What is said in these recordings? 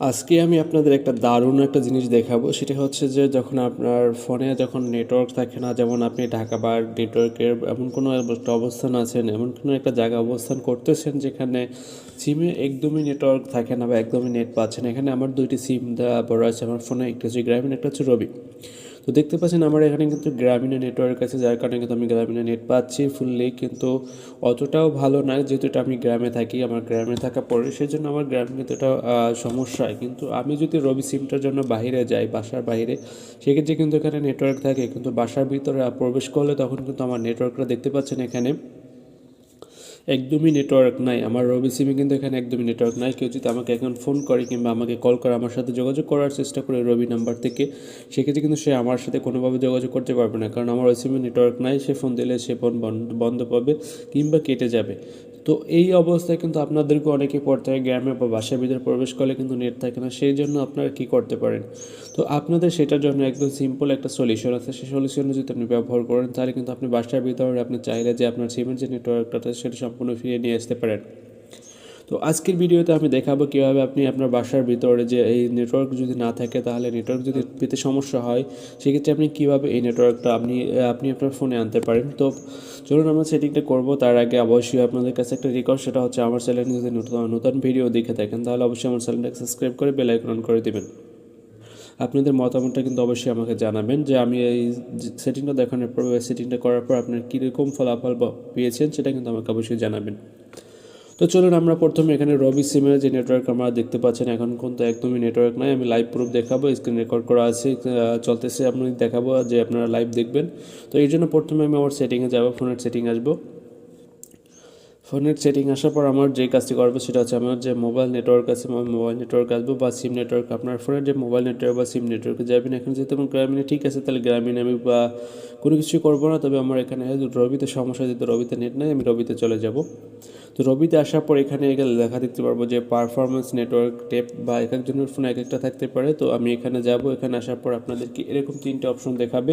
আজকে আমি আপনাদের একটা দারুণ একটা জিনিস দেখাবো। সেটা হচ্ছে যে যখন আপনার ফোনে যখন নেটওয়ার্ক থাকে না, যেমন আপনি ঢাকা বা নেটওয়ার্কের এমন কোনো একটা অবস্থান আছেন, এমন কোনো একটা জায়গা অবস্থান করতেছেন যেখানে সিমে একদমই নেটওয়ার্ক থাকে না বা একদমই নেট পাচ্ছেন এখানে আমার দুইটি সিম দেওয়া বড় আছে, আমার ফোনে একটা হচ্ছে গ্রামীণ একটা হচ্ছে রবি। তো দেখতে পাচ্ছেন আমার এখানে কিন্তু গ্রামীণের নেটওয়ার্ক আছে, যার কারণে কিন্তু আমি গ্রামীণের নেট পাচ্ছি ফুললি কিন্তু অতটাও ভালো না, যেহেতু এটা আমি গ্রামে থাকি, আমার গ্রামে থাকা পরে সেই জন্য আমার গ্রামে কিন্তু এটা সমস্যা কিন্তু আমি যদি রবি সিমটার জন্য বাইরে যাই, বাসার বাইরে সেক্ষেত্রে কিন্তু এখানে নেটওয়ার্ক থাকে, কিন্তু বাসার ভিতরে প্রবেশ করলে তখন কিন্তু আমার নেটওয়ার্কটা দেখতে পাচ্ছেন এখানে। একদমই নেটওয়ার্ক নাই। আমার রবি সিমে কিন্তু এখানে একদমই নেটওয়ার্ক নাই। কেউ যদি আমাকে এখন ফোন করে কিংবা আমাকে কল করে আমার সাথে যোগাযোগ করার চেষ্টা করে রবি নাম্বার থেকে, সেক্ষেত্রে কিন্তু সে আমার সাথে কোনোভাবে যোগাযোগ করতে পারবে না। কারণ আমার ওই সিমে নেটওয়ার্ক নাই। সে ফোন দিলে সে ফোন বন্ধ পাবে কিংবা কেটে যাবে। তো এই অবস্থায় কিন্তু আপনাদেরকে অনেকে পড়তে হয় গ্রামে বা বাসার ভিতরে প্রবেশ করলে কিন্তু নেট থাকে না, সেই জন্য আপনারা কী করতে পারেন? তো আপনাদের সেটার জন্য একদম সিম্পল একটা সলিউশন আছে। সেই সলিউশন যদি আপনি ব্যবহার করেন, তাহলে কিন্তু আপনি বাসার ভিতরে আপনি চাইলে যে আপনার সিমের যে নেটওয়ার্কটা সেটা সম্পূর্ণ ফিরিয়ে নিয়ে আসতে পারেন। তো আজকের ভিডিওতে আমি দেখাবো কীভাবে আপনি আপনার বাসার ভিতরে যে এই নেটওয়ার্ক যদি না থাকে, তাহলে নেটওয়ার্ক যদি পেতে সমস্যা হয়, সেক্ষেত্রে আপনি কীভাবে এই নেটওয়ার্কটা আপনি আপনি আপনার ফোনে আনতে পারেন? তো চলুন আমরা সেটিংটা করব। তার আগে অবশ্যই আপনাদের কাছে একটা রিকোয়েস্ট সেটা হচ্ছে আমার চ্যানেলে যদি নতুন নতুন ভিডিও দেখে থাকেন, তাহলে অবশ্যই আমার চ্যানেলটাকে সাবস্ক্রাইব করে বেল অন করে দেবেন। আপনাদের মতামতটা কিন্তু অবশ্যই আমাকে জানাবেন যে আমি এই সেটিংটা দেখানোর পর সেটিংটা করার পর আপনার কীরকম ফলাফল পেয়েছেন, সেটা কিন্তু আমাকে অবশ্যই জানাবেন। তো চলুন আমরা প্রথমে এখানে রবি সিমের যে নেটওয়ার্ক আমরা দেখতে পাচ্ছেন, এখন কিন্তু একদমই নেটওয়ার্ক নাই। আমি লাইভ প্রুফ দেখাবো স্ক্রিন রেকর্ড করা আছে চলতেছে। আপনি দেখাবো যে আপনারা লাইভ দেখবেন। তো এই জন্য প্রথমে আমি আমার সেটিংয়ে যাব ফোনের সেটিং আসব। ফোনের সেটিং আসার পর আমার যে কাজটি করব সেটা হচ্ছে আমার যে মোবাইল নেটওয়ার্ক আছে আমার মোবাইল নেটওয়ার্ক আসব বা সিম নেটওয়ার্ক আপনার ফোনের যে মোবাইল নেটওয়ার্ক বা সিম নেটওয়ার্কে যাবেন, এখন যেহেতু আমার গ্রামীণে ঠিক আছে, তাহলে গ্রামীণে আমি বা কোনো কিছুই করব না। তবে আমার এখানে রবিতে সমস্যা, যেহেতু রবিতে নেট নাই, আমি রবিতে চলে যাব। তো রবিতে আসার পর এখানে গেলে লেখা দেখতে পারব যে পারফরমেন্স নেটওয়ার্ক টেপ বা এক একজনের ফোন এক একটা থাকতে পারে। তো আমি এখানে যাব, এখানে আসার পর আপনাদেরকে এরকম তিনটে অপশন দেখাবে।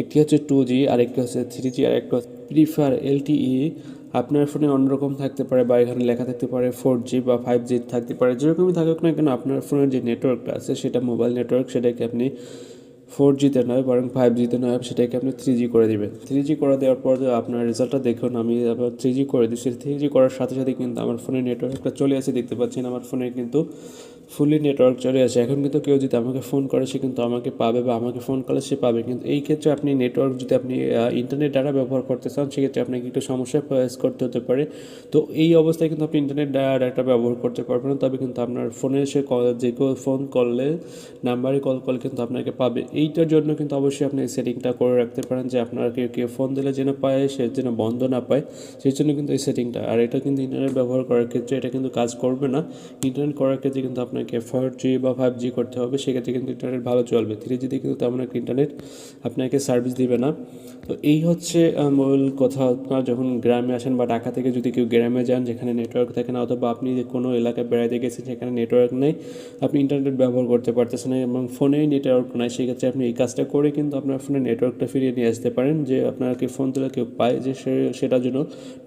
একটি হচ্ছে টু জি আরেকটি হচ্ছে থ্রি জি আর একটা প্রিফার এলটিই আপনার ফোনে অন্যরকম থাকতে পারে বা এখানে লেখা থাকতে পারে ফোর জি বা ফাইভ জি থাকতে পারে। যেরকমই থাকুক না কেন, আপনার ফোনের যে নেটওয়ার্কটা আছে, সেটা মোবাইল নেটওয়ার্ক সেটাকে আপনি ফোর জিতে নয়, বরং ফাইভ জিতে নয়, সেটাকে আপনি থ্রি জি করে দেবেন। থ্রি জি করে দেওয়ার পর আপনার রেজাল্টটা দেখুন, আমি আবার থ্রি জি করে দিচ্ছি। থ্রি জি করার সাথে সাথে কিন্তু আমার ফোনের নেটওয়ার্কটা চলে আসে, দেখতে পাচ্ছেন আমার ফোনে কিন্তু ফুলি নেটওয়ার্ক চলে আসে। এখন কিন্তু কেউ যদি আমাকে ফোন করে, সে কিন্তু আমাকে পাবে বা আমাকে ফোন করলে সে পাবে। কিন্তু এই ক্ষেত্রে আপনি নেটওয়ার্ক যদি আপনি ইন্টারনেট ডাটা ব্যবহার করতে চান, সেক্ষেত্রে আপনাকে একটু সমস্যায় ফেস করতে হতে পারে। তো এই অবস্থায় কিন্তু আপনি ইন্টারনেট ডাটা ব্যবহার করতে পারবেন। না তবে কিন্তু আপনার ফোনে এসে যে কেউ ফোন করলে নাম্বারে কল করলে কিন্তু আপনাকে পাবে। এইটার জন্য কিন্তু অবশ্যই আপনি সেটিংটা করে রাখতে পারেন যে আপনার কেউ কেউ ফোন দিলে যেন পায়, সে যেন বন্ধ না পায়। সেই জন্য কিন্তু এই সেটিংটা আর এটা কিন্তু ইন্টারনেট ব্যবহার করার ক্ষেত্রে এটা কিন্তু কাজ করবে না। ইন্টারনেট করার ক্ষেত্রে কিন্তু আপনাকে ফোর জি বা ফাইভ জি করতে হবে, সেক্ষেত্রে কিন্তু ইন্টারনেট ভালো চলবে। থ্রি জিতে কিন্তু তেমন একটা ইন্টারনেট আপনাকে সার্ভিস দিবে না। তো এই হচ্ছে মূল কথা আপনার যখন গ্রামে আসেন বা ঢাকা থেকে যদি কেউ গ্রামে যান, যেখানে নেটওয়ার্ক থাকে না, অথবা আপনি কোনো এলাকায় বেড়াতে গেছেন সেখানে নেটওয়ার্ক নেই, আপনি ইন্টারনেট ব্যবহার করতে পারতেছেন না এবং ফোনেই নেটওয়ার্ক নাই, সেক্ষেত্রে আপনি এই কাজটা করে কিন্তু আপনার ফোনে নেটওয়ার্কটা ফিরিয়ে নিয়ে আসতে পারেন, যে আপনাকে ফোন তুলে কেউ পায়, যে সে, সেটার জন্য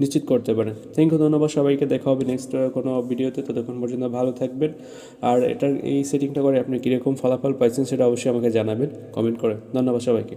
নিশ্চিত করতে পারেন। থ্যাংক ইউ ধন্যবাদ, সবাইকে দেখা হবে নেক্সট কোনো ভিডিওতে ততক্ষণ পর্যন্ত ভালো থাকবেন। আর এটার এই সেটিংটা করে আপনি কীরকম ফলাফল পাইছেন সেটা অবশ্যই আমাকে জানাবেন কমেন্ট করে। ধন্যবাদ সবাইকে।